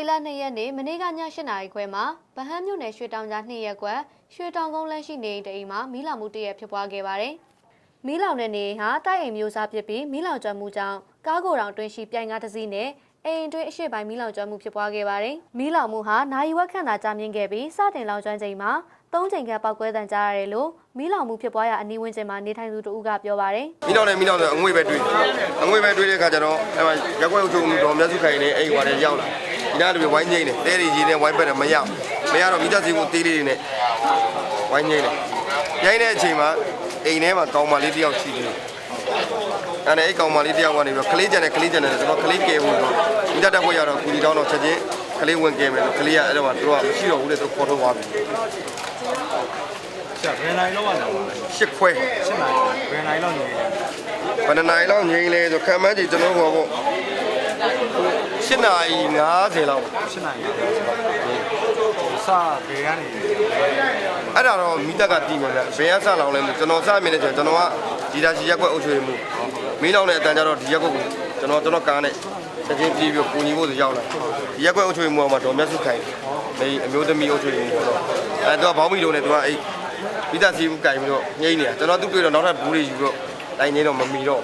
ရီလ2ရက်နေ့မနေ့ကည8နာရီခွဲမှာဗဟန်းမြို့နယ်ရွှေတောင်ကြား2ရက်ကွက်ရွှေတောင်ကုန်းလမ်းရှိနေအိမ်တစ်အိမ်မှာမီးလောင်မှုတစ်ရက်ဖြစ်ပွားခဲ့ပါတယ်။မီးလောင်တဲ့နေအိမ်ဟာတိုက်အိမ်မျိုးစားဖြစ်ပြီးမီးလောင်ကျွမ်းမှုကြောင့်ကားကိုယ်တောင်တွင်းရှိပြိုင်ကားတစ်စီးနဲ့အိမ်အတွင်းအရှိပိုင်းမီးလောင်ကျွမ်းမှုဖြစ်ပွားခဲ့ပါတယ်။မီးလောင်မှုဟာနိုင်ဝက်ခန့်သာကြာမြင့်ခဲ့ပြီးစတင်လောင်ကျွမ်းချိန်မှာသုံးချိန်ခန့်ပောက်ကွဲတံကြားရတယ်လို့မီးလောင်မှုဖြစ်ပွားရာအနီးဝန်းကျင်မှာနေထိုင်သူတို့ကပြောပါတယ်။မိတော့လည်းမိတော့လည်းအငွေ့ပဲတွေ့တယ်အငွေ့ပဲတွေ့တဲ့အခါကျတော့အဲ့မှာရက်ွက်အုပ်ချုပ်မှုတော်မြတ်စုခိုင်နေအဲ့ဟိုထဲရောက်လာ ဒီနားတွေဝိုင်းငိမ့်တယ်တဲရီကြီးနဲ့ဝိုင်းပက်တယ်မရမရတော့မိသားစုကိုတေးလေးတွေနဲ့ဝိုင်းငိမ့်တယ်ရိုင်းတဲ့အချိန်မှာအိမ်ထဲမှာကောင်မလေးတစ်ယောက်ရှိတယ်အဲ့ဒါအဲ့ကောင်မလေးတစ်ယောက်ကနေပြီးတော့ကလေးကြံတယ်ကလေးကြံတယ်ဆိုတော့ကလေးကဲဖို့ဆိုမိသားတက်ဖို့ရတော့ကူဒီတောင်းတော့ချက်ချင်းကလေးဝင်ကဲမယ်လို့ကလေးကအဲ့တော့မှသူတို့ကမရှိတော့ဘူးလေသူခေါ်ထုတ်သွားပြီဆရာဘယ်နိုင်လောက်ရလဲရှစ်ခွဲရှင်းနိုင်ဘယ်နိုင်လောက်နေလဲဘယ်နှစ်နာရီလောက်ငိမ့်လဲဆိုခံမှန်းကြည့်ကျွန်တော်ဟောပေါ့ ရှစ်နာရီ50လောက်ရှင်းနိုင်ရတယ်စာဘယ်ကနေအဲ့ဒါတော့မိတက်ကတည်မယ်ဗျဘယ်ကစလောင်လဲမသိကျွန်တော်စမြင်နေကျွန်တော်ကဒီတာချီရက်ကွက်အုပ်ချုပ်မှုမင်းလောင်တဲ့အတန်ကြတော့ဒီရက်ကွက်ကိုကျွန်တော်ကျွန်တော်ကားနဲ့ချက်ချင်းပြေးပြီးပူညီဖို့ဆိုရောက်လာဒီရက်ကွက်အုပ်ချုပ်မှုမှာတော့မြတ်စုခိုင်ဒီအမျိုးသမီးအုပ်ချုပ်မှုဆိုတော့အဲ့တော့ဘောင်းမီလုံးနဲ့သူကအဲ့မိသားစုကင်ပြီးတော့ငိမ့်နေတာကျွန်တော်သူ့တွေ့တော့နောက်ထပ်ဘူးတွေယူတော့တိုင်နေတော့မမီတော့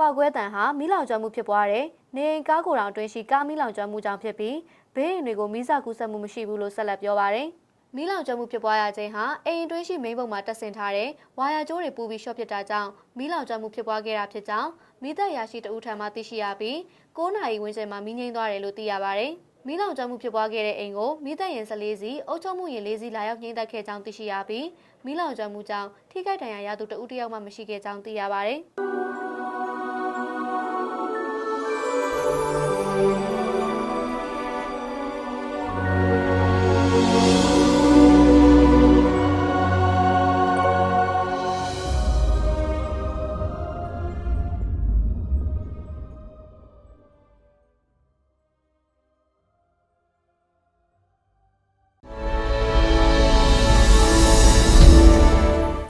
ပောက်ကွဲတံဟာမီးလောင်ကျွမ်းမှုဖြစ်ပွားတဲ့နေအိမ်ကားကိုယ်တောင်အတွင်းရှိကားမီးလောင်ကျွမ်းမှုကြောင့်ဖြစ်ပြီးဘေးအိမ်တွေကိုမီးစာကူးစက်မှုမရှိဘူးလို့ဆက်လက်ပြောပါရယ်မီးလောင်ကျွမ်းမှုဖြစ်ပွားရခြင်းဟာအိမ်အတွင်းရှိမိန်းပုံမှာတက်ဆင်ထားတဲ့ဝါယာကြိုးတွေပူပြီးရှော့ဖြစ်တာကြောင့်မီးလောင်ကျွမ်းမှုဖြစ်ပွားခဲ့တာဖြစ်ကြောင်းမိသက်ရာရှိတဦးထံမှသိရှိရပြီး9နာရီဝန်းကျင်မှာမီးငိမ့်သွားတယ်လို့သိရပါရယ်မီးလောင်ကျွမ်းမှုဖြစ်ပွားခဲ့တဲ့အိမ်ကိုမိသက်ရင်14စီအုပ်ချုပ်မှုရင်4စီလာရောက်ညှိနှိုက်ခဲ့ကြောင်းသိရှိရပြီးမီးလောင်ကျွမ်းမှုကြောင့်ထိခိုက်ဒဏ်ရာရသူတဦးတစ်ယောက်မှမရှိခဲ့ကြောင်းသိရပါရယ်